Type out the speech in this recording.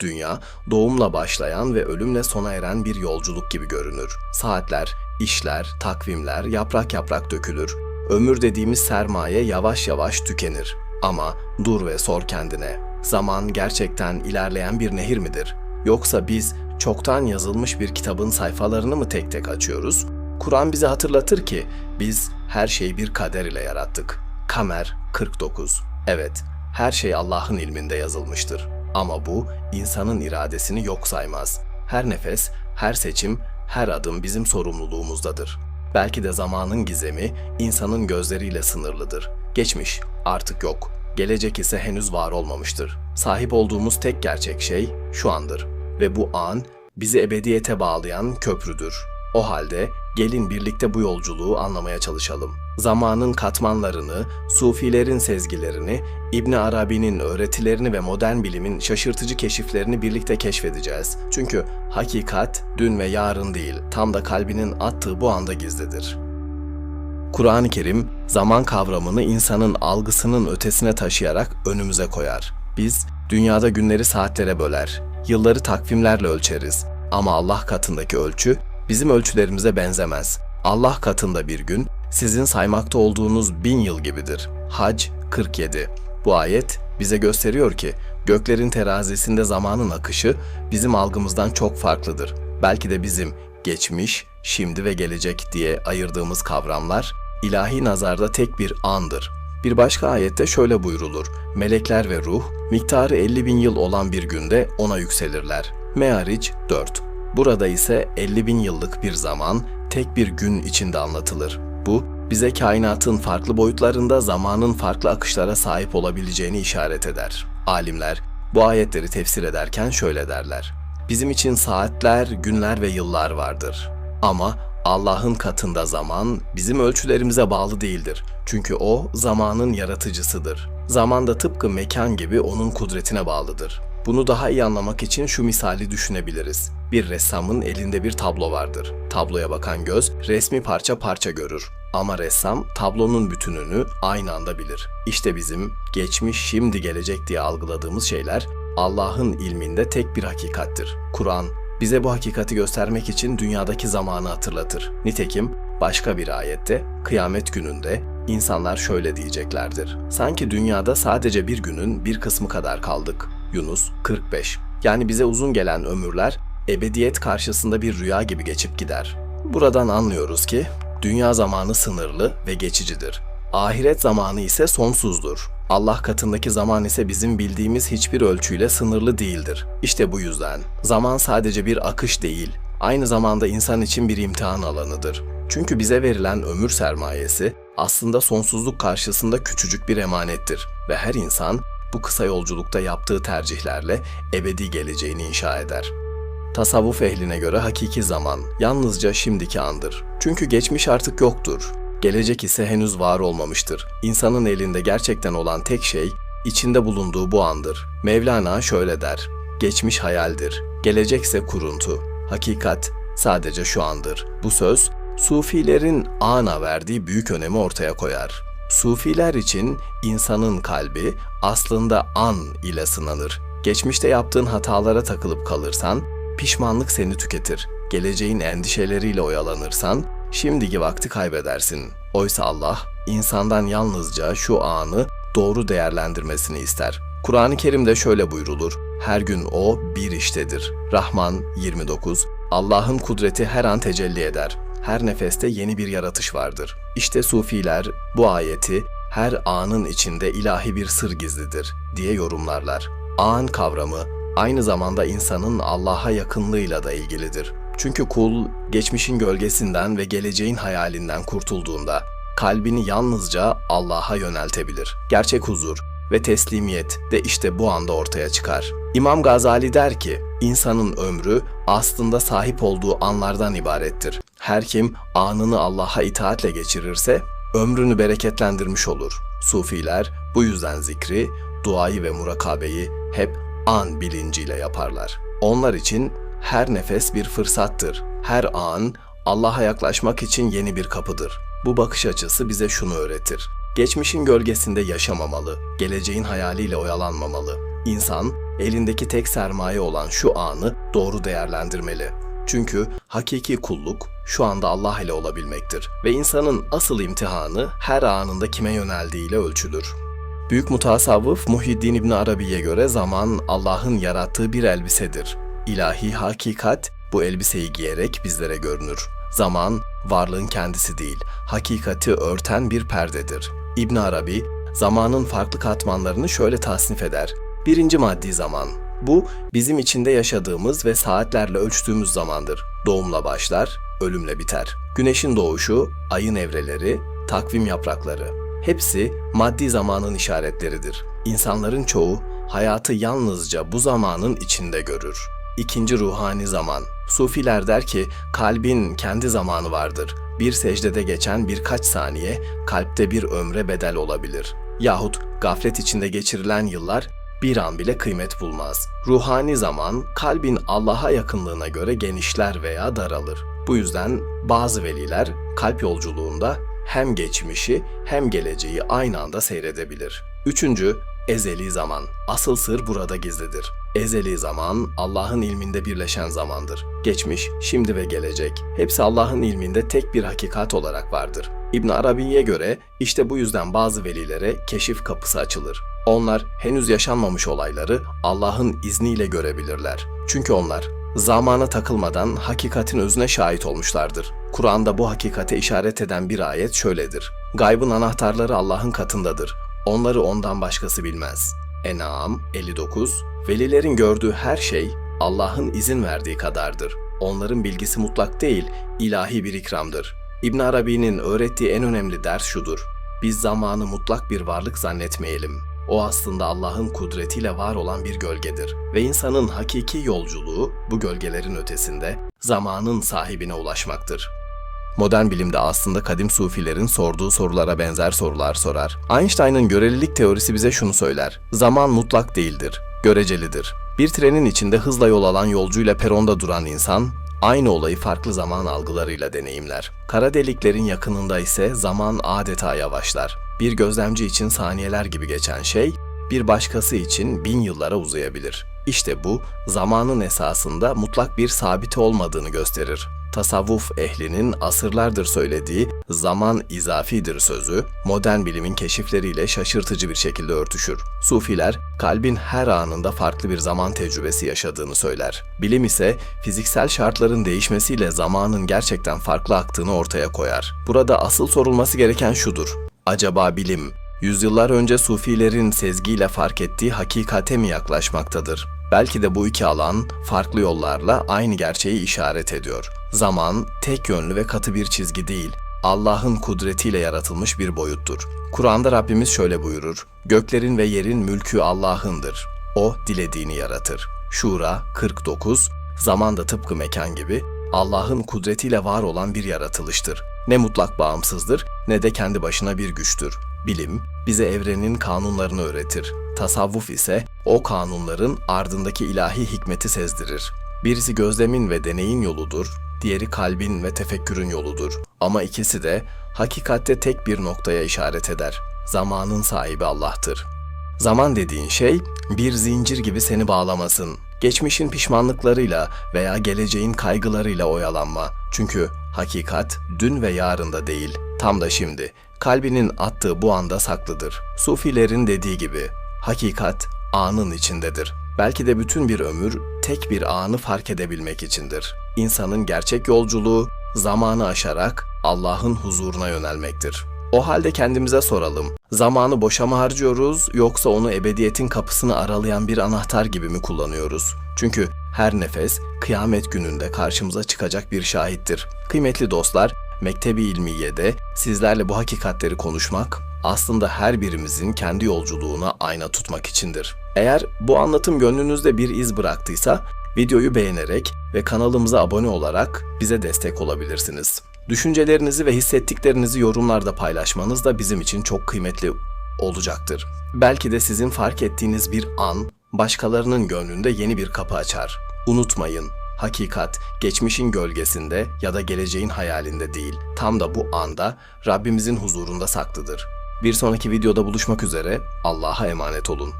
Dünya, doğumla başlayan ve ölümle sona eren bir yolculuk gibi görünür. Saatler, işler, takvimler yaprak yaprak dökülür. Ömür dediğimiz sermaye yavaş yavaş tükenir. Ama dur ve sor kendine. Zaman gerçekten ilerleyen bir nehir midir? Yoksa biz çoktan yazılmış bir kitabın sayfalarını mı tek tek açıyoruz? Kur'an bize hatırlatır ki biz her şeyi bir kader ile yarattık. Kamer 49. Evet, her şey Allah'ın ilminde yazılmıştır. Ama bu insanın iradesini yok saymaz. Her nefes, her seçim, her adım bizim sorumluluğumuzdadır. Belki de zamanın gizemi insanın gözleriyle sınırlıdır. Geçmiş artık yok. Gelecek ise henüz var olmamıştır. Sahip olduğumuz tek gerçek şey şu andır ve bu an bizi ebediyete bağlayan köprüdür. O halde gelin birlikte bu yolculuğu anlamaya çalışalım. Zamanın katmanlarını, sufilerin sezgilerini, İbn Arabi'nin öğretilerini ve modern bilimin şaşırtıcı keşiflerini birlikte keşfedeceğiz. Çünkü hakikat dün ve yarın değil, tam da kalbinin attığı bu anda gizlidir. Kur'an-ı Kerim zaman kavramını insanın algısının ötesine taşıyarak önümüze koyar. Biz dünyada günleri saatlere böler, yılları takvimlerle ölçeriz. Ama Allah katındaki ölçü bizim ölçülerimize benzemez. Allah katında bir gün sizin saymakta olduğunuz bin yıl gibidir. Hac 47 Bu ayet bize gösteriyor ki göklerin terazisinde zamanın akışı bizim algımızdan çok farklıdır. Belki de bizim geçmiş, şimdi ve gelecek diye ayırdığımız kavramlar ilahi nazarda tek bir andır. Bir başka ayette şöyle buyrulur. Melekler ve ruh miktarı 50 bin yıl olan bir günde ona yükselirler. Meariç 4 Burada ise 50 bin yıllık bir zaman tek bir gün içinde anlatılır. Bu bize kainatın farklı boyutlarında zamanın farklı akışlara sahip olabileceğini işaret eder. Alimler bu ayetleri tefsir ederken şöyle derler. Bizim için saatler, günler ve yıllar vardır. Ama Allah'ın katında zaman bizim ölçülerimize bağlı değildir. Çünkü o zamanın yaratıcısıdır. Zaman da tıpkı mekan gibi onun kudretine bağlıdır. Bunu daha iyi anlamak için şu misali düşünebiliriz. Bir ressamın elinde bir tablo vardır. Tabloya bakan göz resmi parça parça görür. Ama ressam tablonun bütününü aynı anda bilir. İşte bizim geçmiş, şimdi, gelecek diye algıladığımız şeyler Allah'ın ilminde tek bir hakikattir. Kur'an bize bu hakikati göstermek için dünyadaki zamanı hatırlatır. Nitekim başka bir ayette kıyamet gününde insanlar şöyle diyeceklerdir. Sanki dünyada sadece bir günün bir kısmı kadar kaldık. Yunus 45. Yani bize uzun gelen ömürler ebediyet karşısında bir rüya gibi geçip gider. Buradan anlıyoruz ki dünya zamanı sınırlı ve geçicidir. Ahiret zamanı ise sonsuzdur. Allah katındaki zaman ise bizim bildiğimiz hiçbir ölçüyle sınırlı değildir. İşte bu yüzden zaman sadece bir akış değil, aynı zamanda insan için bir imtihan alanıdır. Çünkü bize verilen ömür sermayesi aslında sonsuzluk karşısında küçücük bir emanettir ve her insan bu kısa yolculukta yaptığı tercihlerle ebedi geleceğini inşa eder. Tasavvuf ehline göre hakiki zaman yalnızca şimdiki andır. Çünkü geçmiş artık yoktur. Gelecek ise henüz var olmamıştır. İnsanın elinde gerçekten olan tek şey içinde bulunduğu bu andır. Mevlana şöyle der: Geçmiş hayaldir, gelecekse kuruntu. Hakikat sadece şu andır. Bu söz Sufilerin ana verdiği büyük önemi ortaya koyar. Sufiler için insanın kalbi aslında an ile sınanır. Geçmişte yaptığın hatalara takılıp kalırsan pişmanlık seni tüketir. Geleceğin endişeleriyle oyalanırsan şimdiki vakti kaybedersin. Oysa Allah insandan yalnızca şu anı doğru değerlendirmesini ister. Kur'an-ı Kerim'de şöyle buyrulur. Her gün o bir iştedir. Rahman 29 Allah'ın kudreti her an tecelli eder. Her nefeste yeni bir yaratış vardır. İşte sufiler bu ayeti her anın içinde ilahi bir sır gizlidir diye yorumlarlar. An kavramı aynı zamanda insanın Allah'a yakınlığıyla da ilgilidir. Çünkü kul geçmişin gölgesinden ve geleceğin hayalinden kurtulduğunda kalbini yalnızca Allah'a yöneltebilir. Gerçek huzur ve teslimiyet de işte bu anda ortaya çıkar. İmam Gazali der ki, insanın ömrü aslında sahip olduğu anlardan ibarettir. Her kim anını Allah'a itaatle geçirirse ömrünü bereketlendirmiş olur. Sufiler bu yüzden zikri, duayı ve murakabeyi hep an bilinciyle yaparlar. Onlar için her nefes bir fırsattır. Her an Allah'a yaklaşmak için yeni bir kapıdır. Bu bakış açısı bize şunu öğretir. Geçmişin gölgesinde yaşamamalı, geleceğin hayaliyle oyalanmamalı. İnsan elindeki tek sermaye olan şu anı doğru değerlendirmeli. Çünkü hakiki kulluk şu anda Allah ile olabilmektir ve insanın asıl imtihanı her anında kime yöneldiğiyle ölçülür. Büyük mutasavvıf Muhyiddin İbn Arabi'ye göre zaman Allah'ın yarattığı bir elbisedir. İlahi hakikat bu elbiseyi giyerek bizlere görünür. Zaman varlığın kendisi değil, hakikati örten bir perdedir. İbn Arabi zamanın farklı katmanlarını şöyle tasnif eder. Birinci maddi zaman. Bu bizim içinde yaşadığımız ve saatlerle ölçtüğümüz zamandır. Doğumla başlar, ölümle biter. Güneşin doğuşu, ayın evreleri, takvim yaprakları. Hepsi maddi zamanın işaretleridir. İnsanların çoğu hayatı yalnızca bu zamanın içinde görür. İkinci ruhani zaman. Sufiler der ki kalbin kendi zamanı vardır. Bir secdede geçen birkaç saniye kalpte bir ömre bedel olabilir. Yahut gaflet içinde geçirilen yıllar bir an bile kıymet bulmaz. Ruhani zaman kalbin Allah'a yakınlığına göre genişler veya daralır. Bu yüzden bazı veliler kalp yolculuğunda hem geçmişi hem geleceği aynı anda seyredebilir. Üçüncü, ezeli zaman. Asıl sır burada gizlidir. Ezeli zaman Allah'ın ilminde birleşen zamandır. Geçmiş, şimdi ve gelecek hepsi Allah'ın ilminde tek bir hakikat olarak vardır. İbn Arabi'ye göre işte bu yüzden bazı velilere keşif kapısı açılır. Onlar henüz yaşanmamış olayları Allah'ın izniyle görebilirler. Çünkü onlar zamana takılmadan hakikatin özüne şahit olmuşlardır. Kur'an'da bu hakikate işaret eden bir ayet şöyledir. Gaybın anahtarları Allah'ın katındadır. Onları ondan başkası bilmez. En'am 59 Velilerin gördüğü her şey Allah'ın izin verdiği kadardır. Onların bilgisi mutlak değil, ilahi bir ikramdır. İbn Arabi'nin öğrettiği en önemli ders şudur. Biz zamanı mutlak bir varlık zannetmeyelim. O aslında Allah'ın kudretiyle var olan bir gölgedir ve insanın hakiki yolculuğu bu gölgelerin ötesinde zamanın sahibine ulaşmaktır. Modern bilimde aslında kadim sufilerin sorduğu sorulara benzer sorular sorar. Einstein'ın görelilik teorisi bize şunu söyler. Zaman mutlak değildir, görecelidir. Bir trenin içinde hızla yol alan yolcuyla peronda duran insan, aynı olayı farklı zaman algılarıyla deneyimler. Kara deliklerin yakınında ise zaman adeta yavaşlar. Bir gözlemci için saniyeler gibi geçen şey, bir başkası için bin yıllara uzayabilir. İşte bu, zamanın esasında mutlak bir sabiti olmadığını gösterir. Tasavvuf ehlinin asırlardır söylediği zaman izafidir sözü, modern bilimin keşifleriyle şaşırtıcı bir şekilde örtüşür. Sufiler, kalbin her anında farklı bir zaman tecrübesi yaşadığını söyler. Bilim ise fiziksel şartların değişmesiyle zamanın gerçekten farklı aktığını ortaya koyar. Burada asıl sorulması gereken şudur. Acaba bilim, yüzyıllar önce sufilerin sezgiyle fark ettiği hakikate mi yaklaşmaktadır? Belki de bu iki alan farklı yollarla aynı gerçeği işaret ediyor. Zaman tek yönlü ve katı bir çizgi değil, Allah'ın kudretiyle yaratılmış bir boyuttur. Kur'an'da Rabbimiz şöyle buyurur. Göklerin ve yerin mülkü Allah'ındır. O dilediğini yaratır. Şura 49 Zaman da tıpkı mekan gibi Allah'ın kudretiyle var olan bir yaratılıştır. Ne mutlak bağımsızdır ne de kendi başına bir güçtür. Bilim bize evrenin kanunlarını öğretir. Tasavvuf ise o kanunların ardındaki ilahi hikmeti sezdirir. Birisi gözlemin ve deneyin yoludur, diğeri kalbin ve tefekkürün yoludur. Ama ikisi de hakikatte tek bir noktaya işaret eder. Zamanın sahibi Allah'tır. Zaman dediğin şey bir zincir gibi seni bağlamasın. Geçmişin pişmanlıklarıyla veya geleceğin kaygılarıyla oyalanma. Çünkü hakikat dün ve yarında değil, tam da şimdi. Kalbinin attığı bu anda saklıdır. Sufilerin dediği gibi, hakikat anın içindedir. Belki de bütün bir ömür tek bir anı fark edebilmek içindir. İnsanın gerçek yolculuğu zamanı aşarak Allah'ın huzuruna yönelmektir. O halde kendimize soralım. Zamanı boşa mı harcıyoruz yoksa onu ebediyetin kapısını aralayan bir anahtar gibi mi kullanıyoruz? Çünkü her nefes kıyamet gününde karşımıza çıkacak bir şahittir. Kıymetli dostlar, Mektebi İlmiye'de sizlerle bu hakikatleri konuşmak aslında her birimizin kendi yolculuğuna ayna tutmak içindir. Eğer bu anlatım gönlünüzde bir iz bıraktıysa videoyu beğenerek ve kanalımıza abone olarak bize destek olabilirsiniz. Düşüncelerinizi ve hissettiklerinizi yorumlarda paylaşmanız da bizim için çok kıymetli olacaktır. Belki de sizin fark ettiğiniz bir an başkalarının gönlünde yeni bir kapı açar. Unutmayın, hakikat geçmişin gölgesinde ya da geleceğin hayalinde değil, tam da bu anda Rabbimizin huzurunda saklıdır. Bir sonraki videoda buluşmak üzere, Allah'a emanet olun.